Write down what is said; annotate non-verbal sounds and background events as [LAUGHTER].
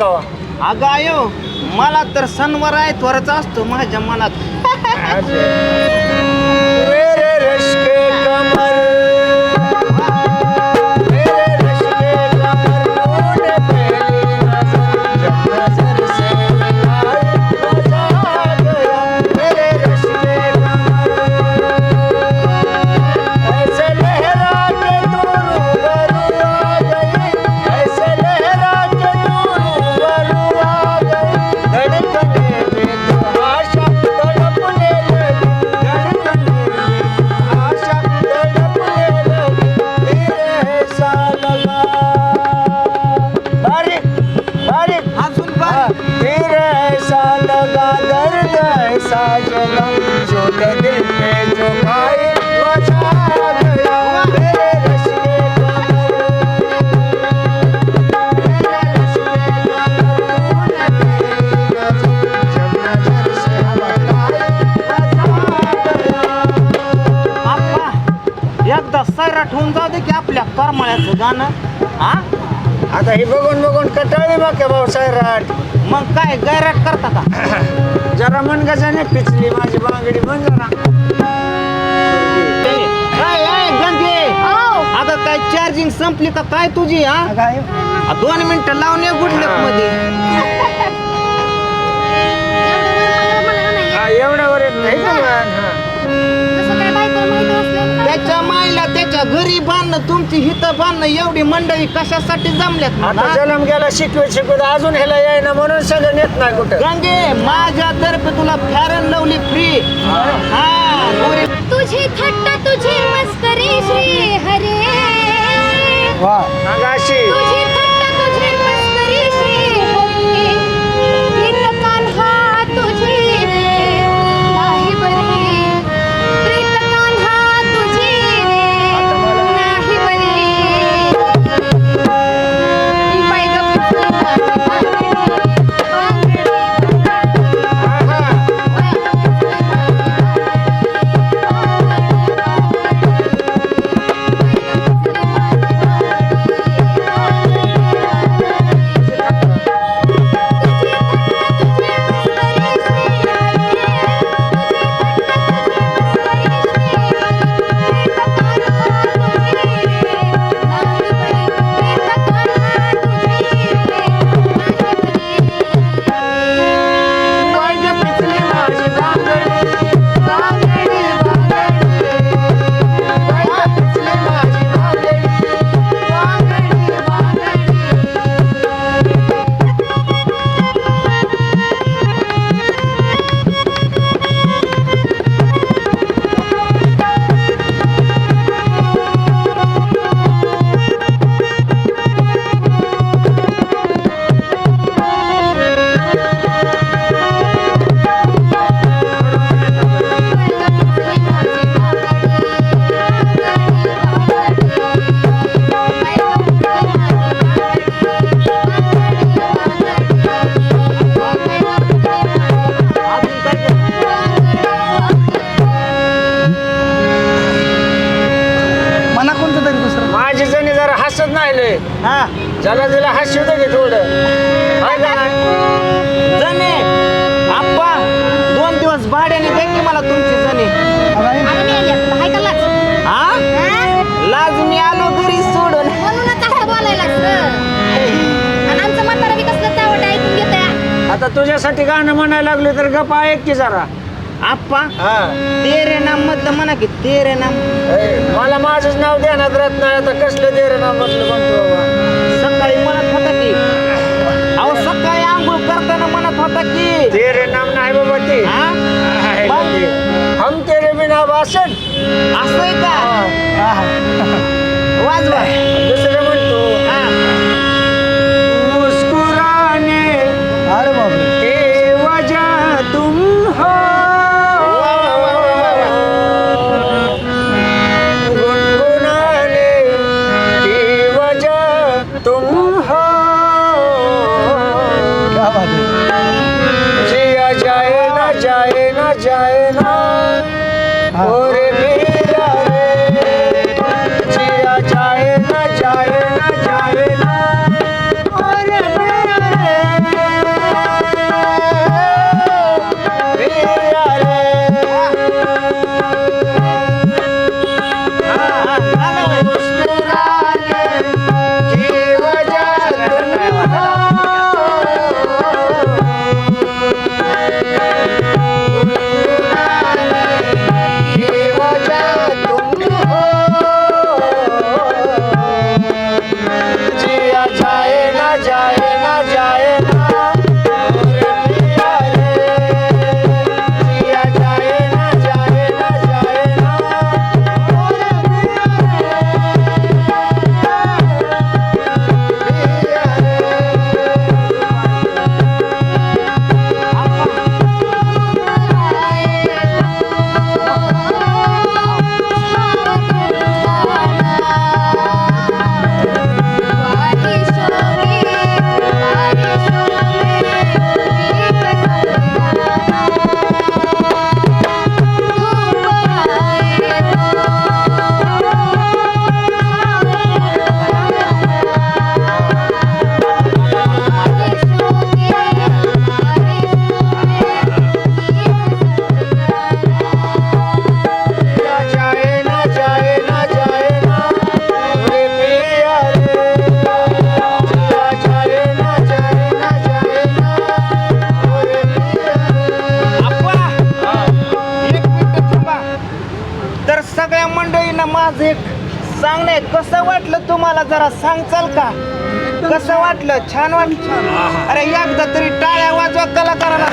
का अगं आयो मला तर सणवार आहे त्वरच असतो माझ्या मनात. [LAUGHS] दर्द ऐसा जगा जो दिल पे जो खाए बचा गया मेरे रश के कमर मेरे रश के कमर तूने मेरी नजर जब नजर से हटाई बचा गया आप्पा एकदा सैराट होऊन जाऊ दे की आपल्या करमाळ्याचं गाणं हा? आता ही बघून बघून कटाळी के भाऊ सैराट. मग काय गैराट करता का? जरा मन गजाने पिचली माझी बांगडी बन जरा. काय आहे, गंगे अगं काय चार्जिंग संपली का काय तुझी हा? दोन मिनिटं लावून ये गुडलकमध्ये. हित बांधणं एवढी मंडळी कशासाठी जमल्यात आता? जन्म गेला शिकवत शिकवत अजून ह्याला येईना म्हणून सगळं नेत नाही कुठं. गंगे माझ्या तर्फे तुला फॅरन लवली फ्री हा गोरी. तुझी थट्टा तुझी मस्करी श्री हरे. मग अशी तुझी लय हा. ज्याला तिला हसू दे की थोडं हाय का नाही? जणे आप्पा दोन दिवस भाड्याने दे की मला तुमची जणे अगं, हाय का लाज? हा? हा? लाज मी आलो घरी सोडून. म्हणूनच असं बोलायला आणि आमचं म्हातारा बी कसलं चावट ऐकून घेतोय? आता तुझ्यासाठी गाणं म्हणायला लागलो तर गप्पा ऐक की जरा. आप्पा हा. तेरे नाम मधलं म्हणा की तेरे नाम. ए, मला माझंच नाव ध्यानात राहत नाही आता कसलं दे रे नाव म्हटलं म्हणतो बाबा. सकाळी म्हणत होता की अहो सकाळी आंघोळ करताना म्हणत होता की तेरे नाम नाही बाबा ते. যায় না। হ্যাঁ। सांग नाही कसं वाटलं तुम्हाला? जरा सांगचाल का? कसं वाटलं? छान वाटलं. अरे एकदा तरी टाळ्या वाजवा कलाकाराला